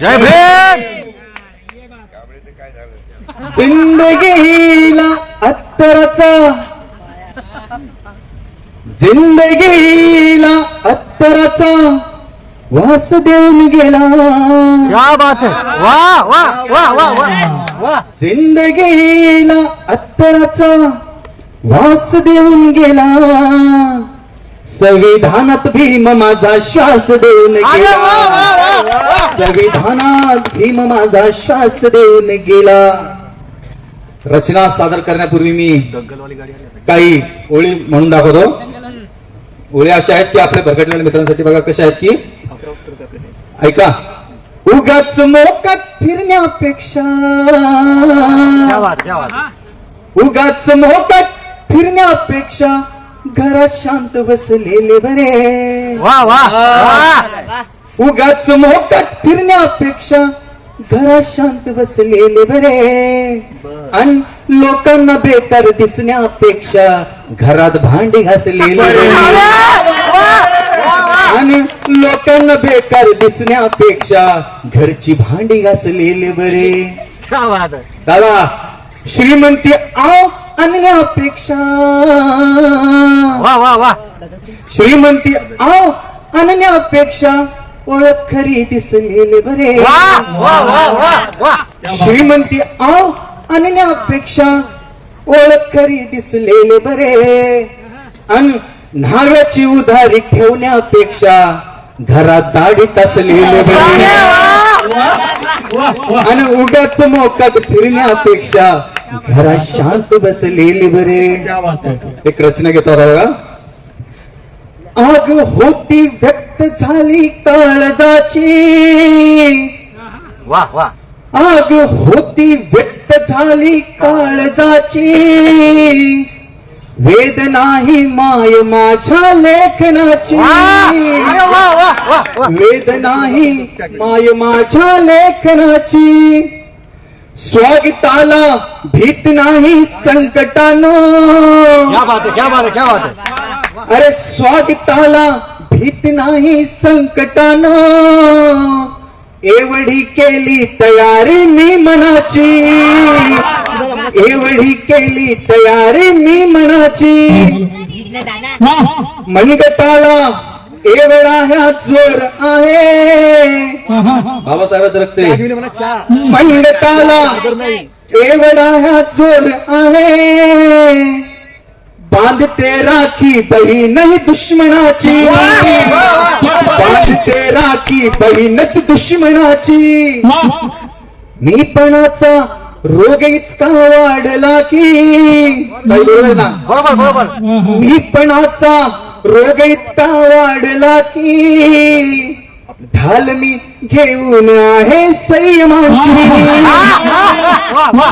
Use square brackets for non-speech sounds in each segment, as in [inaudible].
जय भीम! जिंदगीला अत्तराचा. जिंदगीला अत्तराचा. वास देऊन गेला. क्या बात है. वाह वाह वाह वाह वाह. वाह. जिंदगीला अत्तराचा. वास देऊन गेला. संविधानात भीम माझा श्वास देऊन गेला. संविधानात भीम माझा श्वास देऊन गेला. रचना सादर करण्यापूर्वी मी काही ओळी म्हणून दाखवतो. ओळी अशा आहेत की आपल्या भरकटलेल्या मित्रांसाठी बघा कशा आहेत की. ऐका. उगाच मोकाट फिरण्यापेक्षा. उगाच मोकाट फिरण्यापेक्षा घरात शांत बसलेले बरे. वाह वाह वाह उगाच मोकाट फिरण्यापेक्षा घरात शांत बसलेले बरे. आणि लोकांना बेकार दिसण्यापेक्षा घरात भांडी घासलेले बरे. आणि लोकांना बेकार दिसण्यापेक्षा घरची भांडी घासलेले बरे. दादा श्रीमंती आव आणण्यापेक्षा. वाह वाह वाह श्रीमंती आव आणण्यापेक्षा ओळख खरी दिसलेले बरे. वाह वाह वाह वाह वाह श्रीमंती आव आणण्यापेक्षा ओळख खरी दिसलेले बरे. अन न्हाव्याची उधारी ठेवण्यापेक्षा घरात दाढीत असलेले बरे. आणि उगाच मोकाट फिरण्यापेक्षा घरात शांत बसलेले बरे. एक रचना घेतो बघा आग होती व्यक्त झाली काळजाची. वाह वाह आग होती व्यक्त झाली काळजाची. वेद नाही माय माझ्या लेखनाची. वाह अरे वाह वाह वाह वाह वेद नाही माय माझ्या लेखनाची. स्वागताला भीत नाही संकटानं. क्या बात है क्या बात है क्या बात है. अरे स्वागताला भीत नाही संकटानं. एवढी केली तयारी मी मनाची. एवढी केली तयारी मी मनाची. मनगटाला एवढा ह्या जोर आहे. बाबासाहेबांचं रक्त. मनगटाला एवढा ह्या जोर आहे. बांधते राखी बहीणही दुश्मनाची। बांधते राखी बहीणच दुश्मनाची। मीपणाचा रोग इतका वाढला की बरोबर बरोबर बरोबर. मीपणाचा रोग इतका वाढला की ढाल मी घेऊन आहे संयमांची.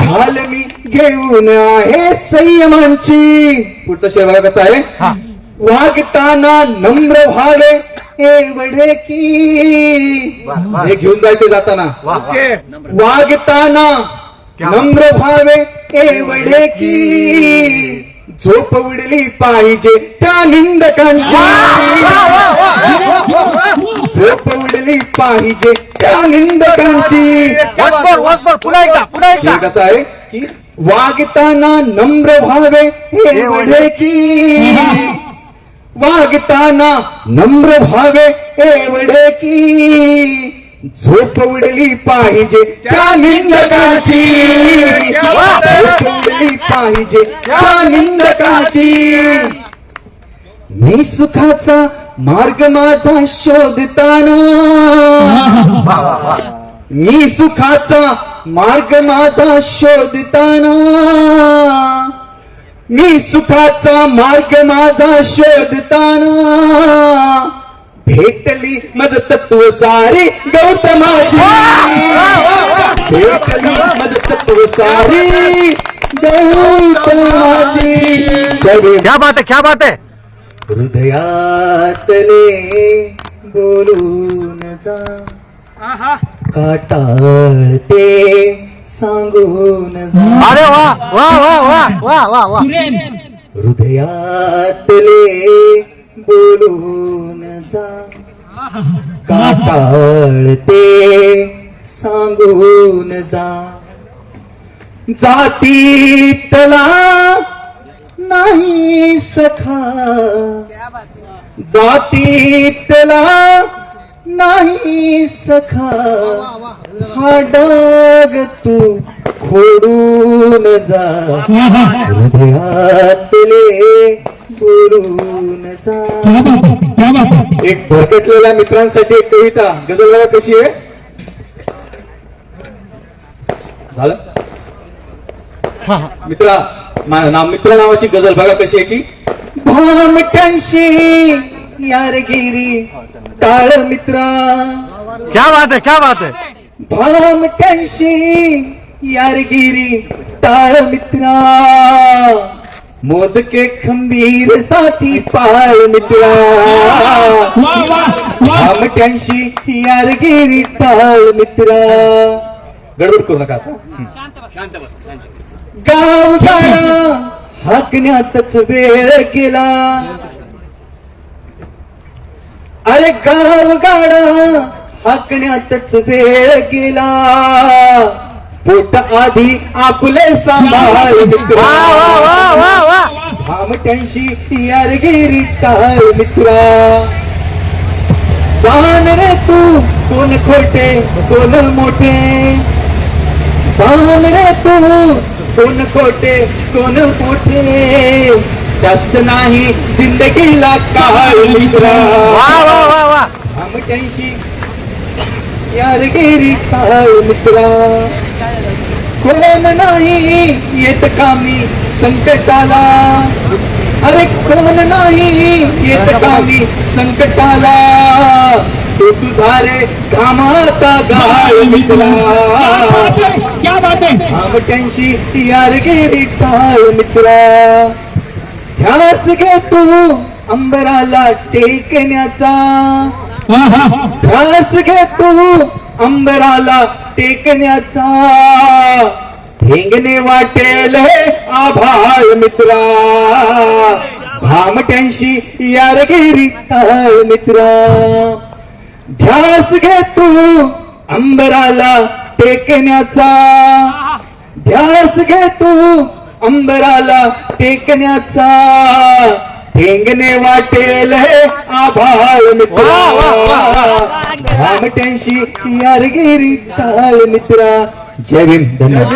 ढाल मी घेऊन आहे संयमांची. पुढचा शेर बघा कसा आहे. हा. वागताना नम्र व्हावे एवढे की. वाह, वाह. हे घेऊन जायचे जाताना. वाह वाह वागताना नम्र भावे एवढे की. झोप उडली पाहिजे त्या निंदकांची. झोप उडली पाहिजे त्या निंदकांची वन्स मोर पुन्हा एकदा पुन्हा हे एकदा कसं आहे की वागताना नम्र भावे एवढे की। [laughs] वागताना नम्र भावे एवढे की। झोप उडली पाहिजे त्या निंदकाची झोप उडली पाहिजे त्या निंदकाची मी सुखाचा मार्ग माझा शोधताना. मी सुखाचा मार्ग माझा शोधताना. मी सुखाचा मार्ग माझा शोधताना. भेटली मज तत्व सारी गौतमाची भेटली मज तत्व सारी गौतमाची. क्या बात है क्या बात है? हृदयातले बोलून जा. काटाळते सांगून जा. अरे वाह वाह वाह वाह वाह वाह वाह हृदयातले बोलून जा. काटाळते सांगून जा. जातीतला नाही सखा. जातीतला नाही सखा. हा डाग तू खोडून जा. हृदयातले तोडून जा. एक भरकटलेल्या मित्रांसाठी एक कविता. गजल बघा कशी आहे. झालं? मित्रा ना- मित्र नावाची गजल बघा कशी आहे की भामट्यांशी यारगिरी टाळ मित्रा. क्या बात है क्या बात है? भामट्यांशी यारगिरी टाळ मित्रा. मोजके खंबीर साथी पाळ मित्रा. भामट्यांशी यारगिरी टाळ मित्रा. गडबड करू नका आता. गाव गाणं हाकण्यातच वेळ गेला. अरे गाव गाणं हाकण्यातच वेळ गेला. पोट आधी आपले सांभाळ मित्रा. वा वा वा वा वा. भामट्यांशी यारगिरी टाळ मित्रा. जाण रे तू कोण खोटे कोण मोठे? जाण रे तू कोण खोटे कोण मोठे? जास्त नाही जिंदगीला काळ मित्रा. भामट्यांशी यारगिरी टाळ मित्रा. कोण नाही येत कामी संकटाला. अरे कोण नाही येत कामी संकटाला. तो तुझा रे घामाता गाळ मित्रा. क्या बात. है भामट्यांशी यारगिरी टाळ मित्रा. ध्यास घे तू अंबराला टेकण्याचा. ध्यास घे तू अंबराला टेकण्याचा. ठेंगणे वाटेल हे आभाळ मित्रा. भामट्यांशी यारगिरी टाळ मित्रा. ध्यास घे तू अंबराला टेकण्याचा. ध्यास घे तू अंबराला टेकण्याचा. ठेंगणे वाटेल हे आभाळ मित्रा. यारगिरी टाळ मित्रा. जय भीम धन्यवाद.